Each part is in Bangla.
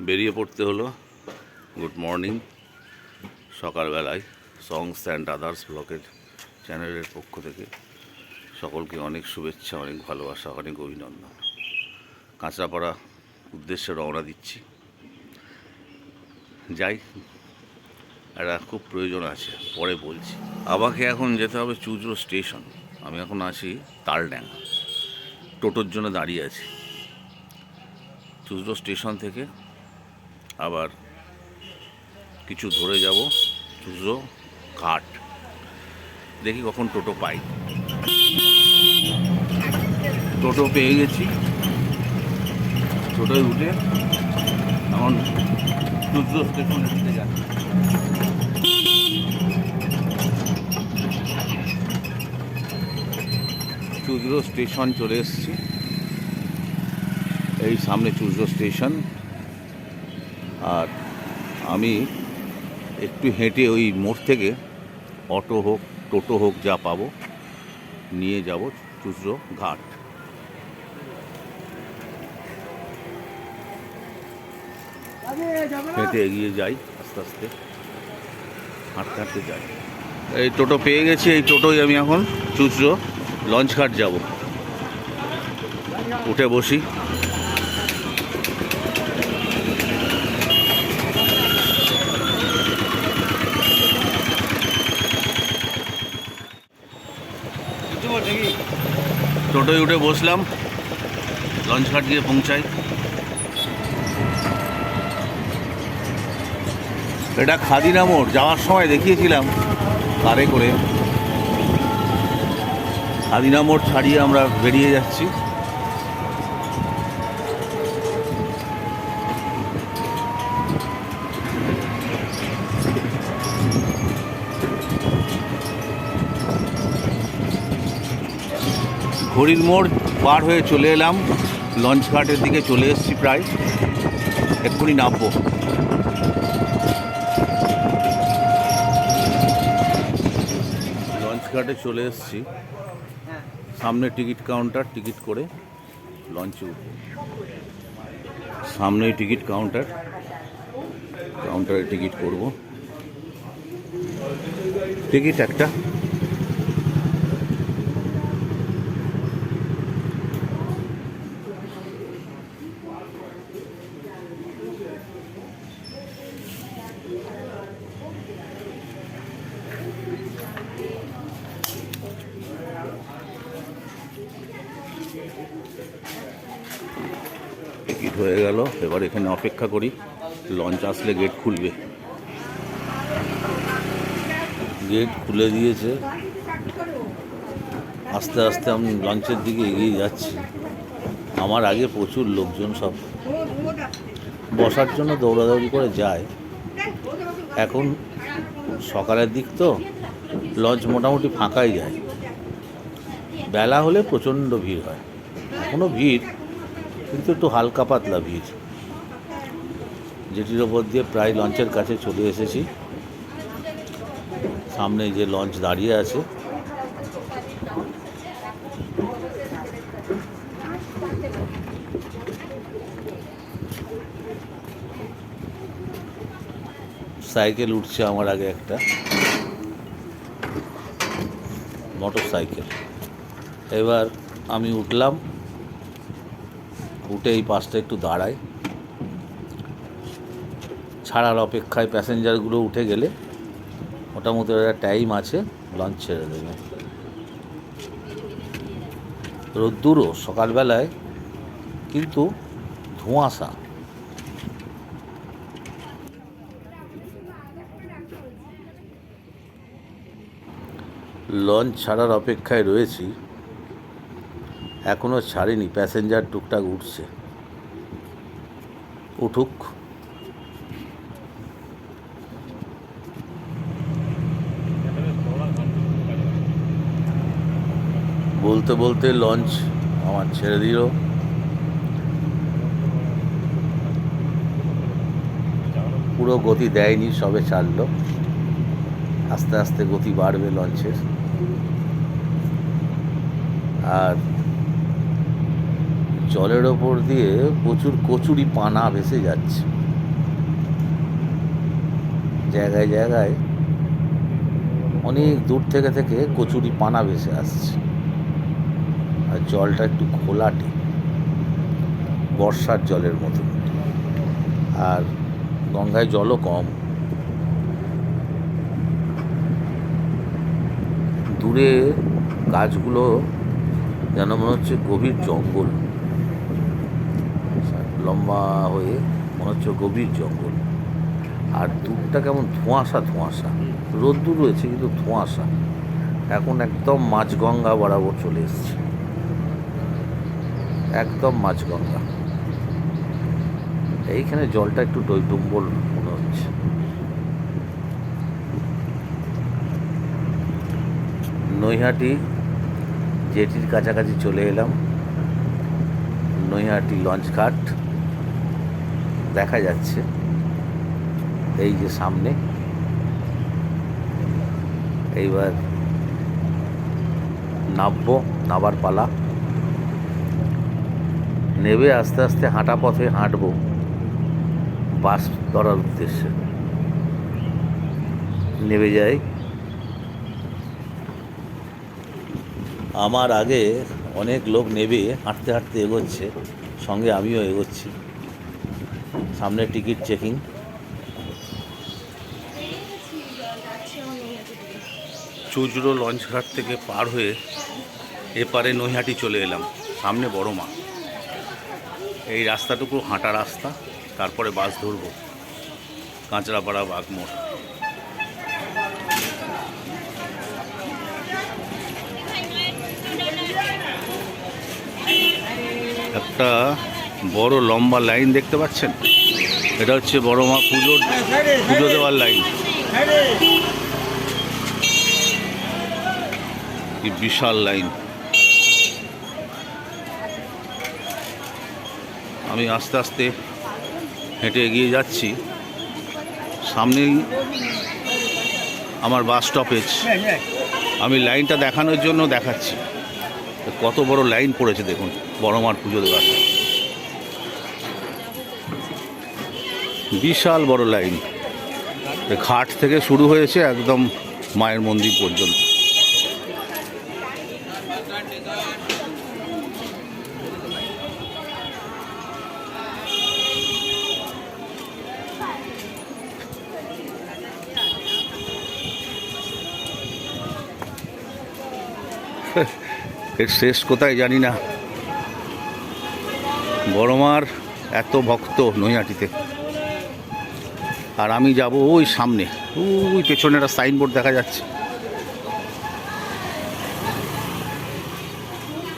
বেরিয়ে পড়তে হলো। গুড মর্নিং সকালবেলায় সংস অ্যান্ড আদার্স ব্লকের চ্যানেলের পক্ষ থেকে সকলকে অনেক শুভেচ্ছা, অনেক ভালোবাসা, অনেক অভিনন্দন। কাঁচরাপাড়া উদ্দেশ্যে রওনা দিচ্ছি। যাই, একটা খুব প্রয়োজন আছে, পরে বলছি। আমাকে এখন যেতে হবে চুজরো স্টেশন। আমি এখন আছি তালড্যাঙ্গা টোটোর জন্য দাঁড়িয়ে আছি। চুজরো স্টেশন থেকে আবার কিছু ধরে যাব চুজরো ঘাট। দেখি কখন টোটো পাই। টোটো পেয়ে গেছি। টোটোয় উঠে এখন চুজরো স্টেশনের দিকে যাচ্ছি। চুজরো স্টেশন চলে এসেছি। এই সামনে চুজরো স্টেশন আর আমি একটু হেঁটে ওই মোড় থেকে অটো হোক, টোটো হোক যা পাবো, নিয়ে যাব চুচরো ঘাট। হেঁটে এগিয়ে যাই, আস্তে আস্তে। হাঁটতে হাঁটতে যাই। এই টোটো পেয়ে গেছি, এই টোটোই আমি এখন, চুচরো লঞ্চ ঘাট যাব। উঠে বসি। টোটোয় উঠে বসলাম। লঞ্চঘাট গিয়ে পৌঁছাই। এটা খাদিনা মোড়, যাওয়ার সময় দেখিয়েছিলাম কারে করে। খাদিনা মোড় ছাড়িয়ে আমরা বেরিয়ে যাচ্ছি। ঘড়ির মোড় পার হয়ে চলে এলাম। লঞ্চ ঘাটের দিকে চলে এসেছি প্রায়। এক্ষুনি নামবো। লঞ্চ ঘাটে চলে এসেছি। সামনে টিকিট কাউন্টার, টিকিট করে লঞ্চে সামনেই টিকিট কাউন্টার। কাউন্টারে টিকিট করব। টিকিট একটা টিকিট হয়ে গেল এবার এখানে অপেক্ষা করি। লঞ্চ আসলে গেট খুলবে। গেট খুলে দিয়েছে। আস্তে আস্তে আমি লঞ্চের দিকে এগিয়ে যাচ্ছি। আমার আগে প্রচুর লোকজন সব বসার জন্য দৌড়াদৌড়ি করে যায়। এখন সকালের দিক তো লঞ্চ মোটামুটি ফাঁকাই যায়। বেলা হলে প্রচণ্ড ভিড় হয়। এখনও ভিড়, কিন্তু একটু হালকা পাতলা ভিড়। যেটির ওপর দিয়ে প্রায় লঞ্চের কাছে চলে এসেছি। সামনে যে লঞ্চ দাঁড়িয়ে আছে। সাইকেল উঠছে আমার আগে একটা। Motorcycle. এবার আমি উঠলাম। উঠে এই পাশটা একটু দাঁড়াই। ছাড়ার অপেক্ষায় প্যাসেঞ্জারগুলো উঠে গেলে মোটামুটি একটা টাইম আছে লঞ্চ ছেড়ে দেবে। রোদ্দুরও সকালবেলায়, কিন্তু ধোঁয়াশা। লঞ্চ ছাড়ার অপেক্ষায় রয়েছি। এখনও ছাড়েনি, প্যাসেঞ্জার টুকটাক উঠছে। উঠুক। বলতে বলতে লঞ্চ আমার ছেড়ে দিল। পুরো গতি দেয়নি, সবে ছাড়লো। আস্তে আস্তে গতি বাড়বে লঞ্চের আর জলের ওপর দিয়ে প্রচুর কচুরি পানা ভেসে যাচ্ছে। জায়গায় জায়গায় অনেক দূর থেকে থেকে কচুরি পানা ভেসে আসছে। আর জলটা একটু ঘোলাটে, বর্ষার জলের মতো। আর গঙ্গায় জলও কম। দূরে গাছগুলো যেন মনে হচ্ছে গভীর জঙ্গল। লম্বা হয়ে মনে হচ্ছে গভীর জঙ্গল। আর দূরটা কেমন ধোঁয়াশা ধোঁয়াশা। রোদ্দুর রয়েছে কিন্তু ধোঁয়াশা। এখন একদম মাঝগঙ্গা বরাবর চলে এসছে। একদম মাঝগঙ্গা এইখানে জলটা একটু টইটুম্বল মনে হচ্ছে। নৈহাটি জেটির কাছাকাছি চলে এলাম। নৈহাটি লঞ্চ ঘাট দেখা যাচ্ছে। এই যে সামনে। এইবার নামবো নাবার পালা। নেবে আস্তে আস্তে হাঁটা পথে হাঁটবো। বাস ধরার উদ্দেশ্যে। নেবে যাই। আমার আগে অনেক লোক নেবে, হাঁটতে হাঁটতে এগোচ্ছে, সঙ্গে আমিও এগোচ্ছি। সামনে টিকিট চেকিং। চুজরো লঞ্চ ঘাট থেকে পার হয়ে এপারে নৈহাটি চলে এলাম। সামনে বড় মা এই রাস্তাটুকু হাঁটা রাস্তা, তারপরে বাস ধরবো। কাঁচরাপাড়া বাগমোড় একটা বড় লম্বা লাইন দেখতে পাচ্ছেন? এটা হচ্ছে বড় মা পুজোর পুজো দেওয়ার লাইন। কি বিশাল লাইন। আমি আস্তে আস্তে হেঁটে এগিয়ে যাচ্ছি। সামনেই আমার বাস স্টপেজ আমি লাইনটা দেখানোর জন্য দেখাচ্ছি। কত বড় লাইন পড়েছে দেখুন বড় মার পুজো দেওয়ার বিশাল বড় লাইন। ঘাট থেকে শুরু হয়েছে একদম মায়ের মন্দির পর্যন্ত। এর শেষ কোথায় জানি না। বড়মার এত ভক্ত নৈহাটিতে। আর আমি যাব ওই সামনে। ওই পেছনে একটা সাইনবোর্ড দেখা যাচ্ছে।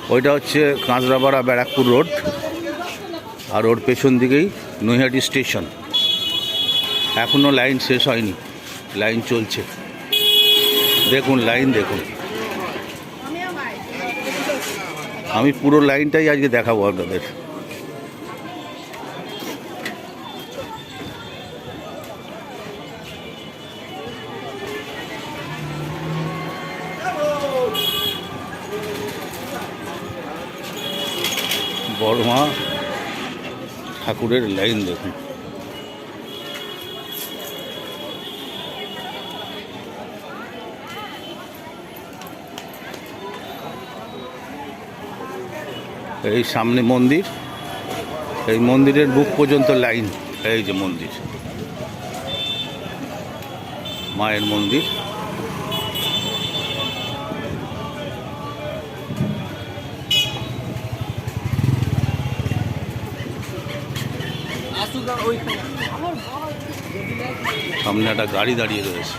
ওইটা হচ্ছে কাঁচরাপাড়া ব্যারাকপুর রোড। আর ওর পেছন দিকেই নৈহাটি স্টেশন। এখনও লাইন শেষ হয়নি। লাইন চলছে। দেখুন, লাইন দেখুন। আমি পুরো লাইনটাই আজকে দেখাবো আপনাদের। বড় মা ঠাকুরের লাইন দেখুন। এই সামনে মন্দির, এই মন্দিরের বুক পর্যন্ত লাইন, এই যে মন্দির। মায়ের মন্দির। সামনে একটা গাড়ি দাঁড়িয়ে রয়েছে,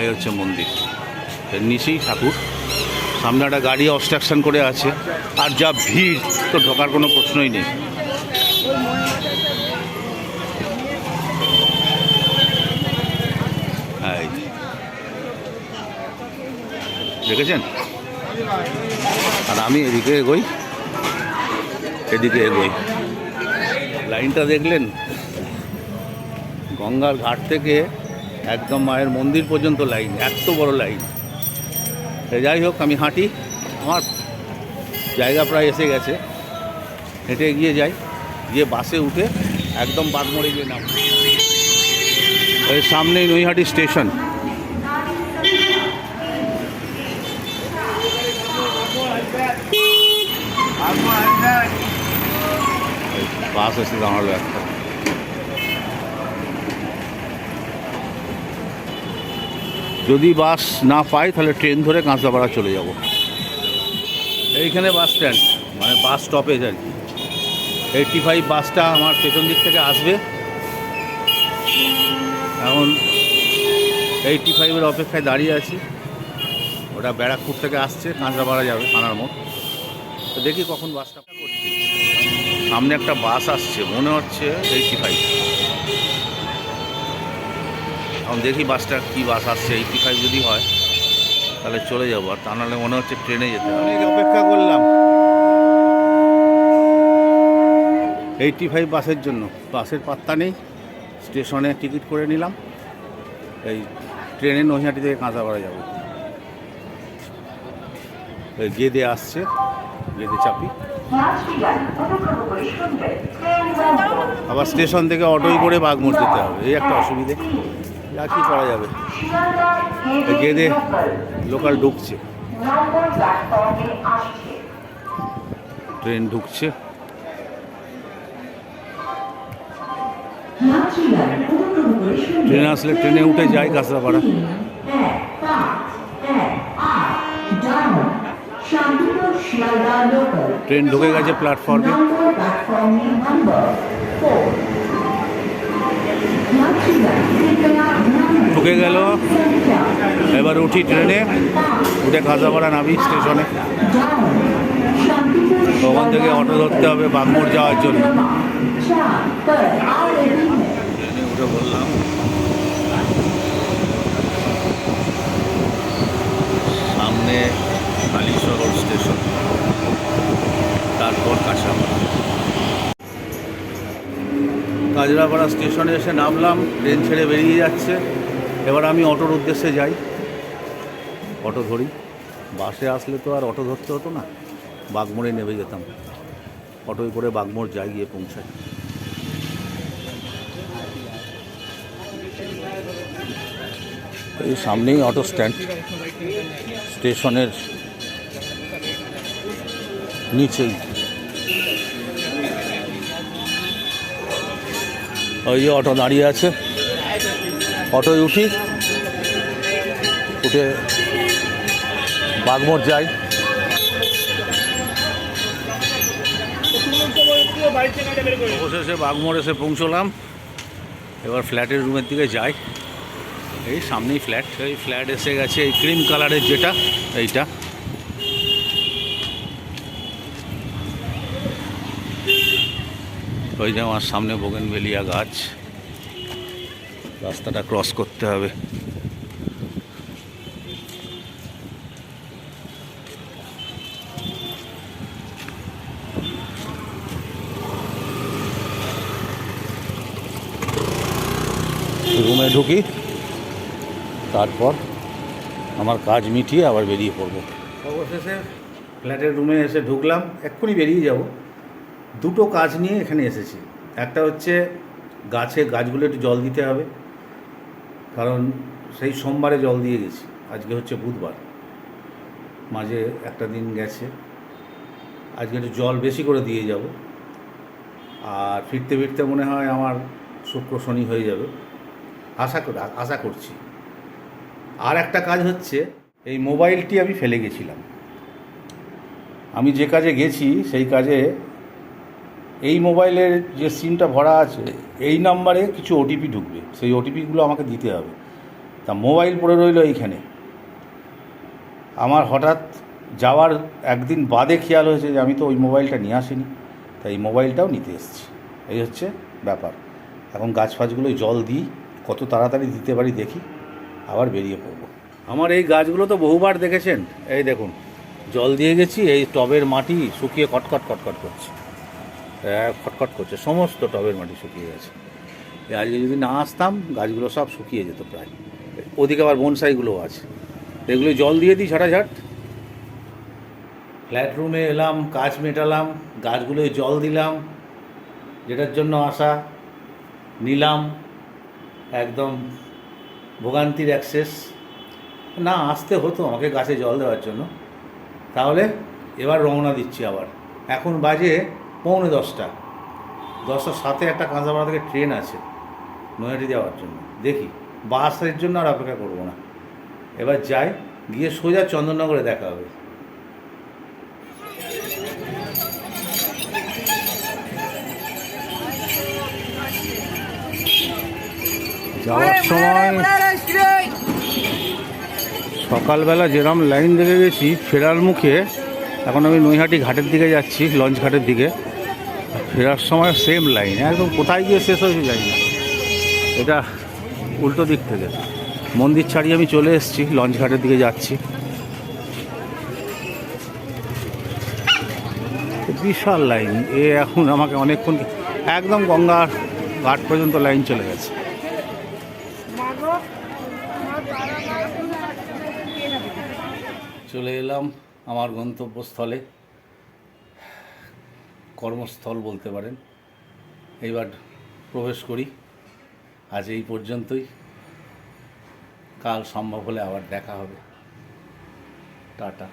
এই। হচ্ছে মন্দির। এর নিচেই ঠাকুর। সামনে একটা গাড়ি অবস্ট্রাকশন করে আছে, আর যা ভিড়, তো ঢোকার কোনো প্রশ্নই নেই। দেখেছেন? আর আমি এদিকে এগোই এদিকে এগোই। লাইনটা দেখলেন? গঙ্গার ঘাট থেকে একদম মায়ের মন্দির পর্যন্ত লাইন, এত বড় লাইন। যাই হোক, আমি হাঁটি। আমার জায়গা প্রায় এসে গেছে। হেঁটে গিয়ে যাই। গিয়ে বাসে উঠে একদম বাগমরে গিয়ে নাম এই সামনেই নৈহাটি স্টেশন। বাস এসে দাঁড়াল একটা। যদি বাস না পাই, তাহলে ট্রেন ধরে কাঁচরাপাড়া চলে যাব। এইখানে বাস স্ট্যান্ড মানে বাস স্টপেজ আর কি। এইটটি ফাইভ বাসটা আমার পেছন দিক থেকে আসবে। এখন এইটটি ফাইভের অপেক্ষায় দাঁড়িয়ে আছি। ওটা ব্যারাকপুর থেকে আসছে, কাঁচরাপাড়া যাবে, থানার মোড়। তো দেখি কখন বাসটা করছি। সামনে একটা বাস আসছে, মনে হচ্ছে এইটটি ফাইভ দেখি বাসটা কি বাস আসছে এইটটি ফাইভ যদি হয়, তাহলে চলে যাব। আর তা নাহলে মনে হচ্ছে ট্রেনে যেতে হবে। অপেক্ষা করলাম। এইটটি ফাইভ বাসের জন্য। বাসের পাত্তা নেই। স্টেশনে টিকিট করে নিলাম। এই ট্রেনে নৈহাটি থেকে কাঁচাপাড়া যাব। এই গেদে আসছে। গেদে চাপি। আবার স্টেশন থেকে অটোই করে বাগমোড় যেতে হবে। এই একটা অসুবিধে। যা কি করা যাবে? গেদে লোকাল ঢুকছে। ট্রেন ঢুকছে। ট্রেন আসলে ট্রেনে উঠে যাই কাঁচরাপাড়া ট্রেন ঢুকে গেছে প্ল্যাটফর্মে ঢুকে গেল। এবার উঠি ট্রেনে। উঠে খাজাপাড়া নামি স্টেশনে। ওখান থেকে অটো ধরতে হবে বাগমোড় যাওয়ার জন্য। ট্রেনে উঠে বললাম, সামনে কালীশ্বর স্টেশন, তারপর কাঁচাপাড়া কাজরাপাড়া স্টেশনে এসে নামলাম, ট্রেন ছেড়ে বেরিয়ে যাচ্ছে। এবার আমি অটোর উদ্দেশ্যে যাই। অটো ধরি। বাসে আসলে তো আর অটো ধরতে হতো না। বাগমোড়ে নেমে যেতাম। অটোয় করে বাগমোড় যাই, গিয়ে পৌঁছাই। এই সামনেই অটো স্ট্যান্ড। স্টেশনের নিচেই। ওই অটো দাঁড়িয়ে আছে। অটোয় উঠি, উঠে বাগমোড় যাই। অবশেষে বাগমোড় এসে পৌঁছলাম। এবার ফ্ল্যাটের রুমের দিকে যাই। এই সামনেই ফ্ল্যাট। এই ফ্ল্যাট এসে গেছে এই ক্রিম কালারের যেটা, এইটা। ওই যে আমার সামনে বোগেনভেলিয়া গাছ। রাস্তাটা ক্রস করতে হবে। রুমে ঢুকি, তারপর আমার কাজ মিটিয়ে আবার বেরিয়ে পড়ব। অবশেষে ফ্ল্যাটের রুমে এসে ঢুকলাম, এক্ষুনি বেরিয়ে যাব। দুটো কাজ নিয়ে এখানে এসেছি। একটা হচ্ছে গাছে গাছগুলো একটু জল দিতে হবে কারণ সেই সোমবারে জল দিয়ে গেছি। আজকে হচ্ছে বুধবার। মাঝে একটা দিন গেছে। আজকে একটু জল বেশি করে দিয়ে যাব। আর ফিরতে ফিরতে মনে হয় আমার শুক্র শনি হয়ে যাবে। আশা করি, আশা করছি। আর একটা কাজ হচ্ছে, এই মোবাইলটি আমি ফেলে গেছিলাম। আমি যে কাজে গেছি, সেই কাজে এই মোবাইলের যে সিমটা ভরা আছে এই নাম্বারে কিছু ওটিপি ঢুকবে। সেই ওটিপিগুলো আমাকে দিতে হবে। তা মোবাইল পড়ে রইল এইখানে। আমার হঠাৎ যাওয়ার একদিন বাদে খেয়াল হয়েছে যে আমি তো ওই মোবাইলটা নিয়ে আসিনি, তাই এই মোবাইলটাও নিতে এসেছি। এই হচ্ছে ব্যাপার। এখন গাছ ফাছগুলোয় জল দিই, কত তাড়াতাড়ি দিতে পারি দেখি, আবার বেরিয়ে পড়ব। আমার এই গাছগুলো তো বহুবার দেখেছেন। এই দেখুন, জল দিয়ে গেছি, এই টবের মাটি শুকিয়ে কটকট কটকট করছে। খটখট করছে, সমস্ত টবের মাটি শুকিয়ে গেছে। আজকে যদি না আসতাম, গাছগুলো সব শুকিয়ে যেত প্রায়। ওদিকে আবার বনসাইগুলোও আছে। এগুলো জল দিয়ে দিই ঝাঁটাঝাট। ফ্ল্যাট রুমে এলাম, কাজ মেটালাম, গাছগুলোয় জল দিলাম, যেটার জন্য আসা নিলাম, একদম ভোগান্তির অ্যাক্সেস। না, আসতে হতো আমাকে গাছে জল দেওয়ার জন্য। তাহলে এবার রওনা দিচ্ছি আবার। এখন বাজে পৌনে দশটা। দশটার সাথে একটা কাঁচাপাড়া থেকে ট্রেন আছে নৈহাটি যাওয়ার জন্য। দেখি বাসের জন্য আর অপেক্ষা করব না। এবার যাই গিয়ে সোজা চন্দননগরে দেখা হবে। যাওয়ার সময় সকালবেলা যেরকম লাইন দেখে গেছি ফেরার মুখে এখন আমি নৈহাটি ঘাটের দিকে যাচ্ছি লঞ্চ ঘাটের দিকে। ফেরার সময় সেম লাইন একদম কোথায় গিয়ে শেষ হয়েছে যাই না। এটা উল্টো দিক থেকে। মন্দির ছাড়িয়ে আমি চলে এসেছি, লঞ্চ ঘাটের দিকে যাচ্ছি। বিশাল লাইন এ এখন আমাকে অনেকক্ষণ একদম গঙ্গার ঘাট পর্যন্ত লাইন চলে গেছে। চলে এলাম আমার গন্তব্যস্থলে। কর্মস্থল বলতে পারেন। এইবার প্রবেশ করি। আজ এই পর্যন্তই। কাল সম্ভব হলে আবার দেখা হবে। টাটা।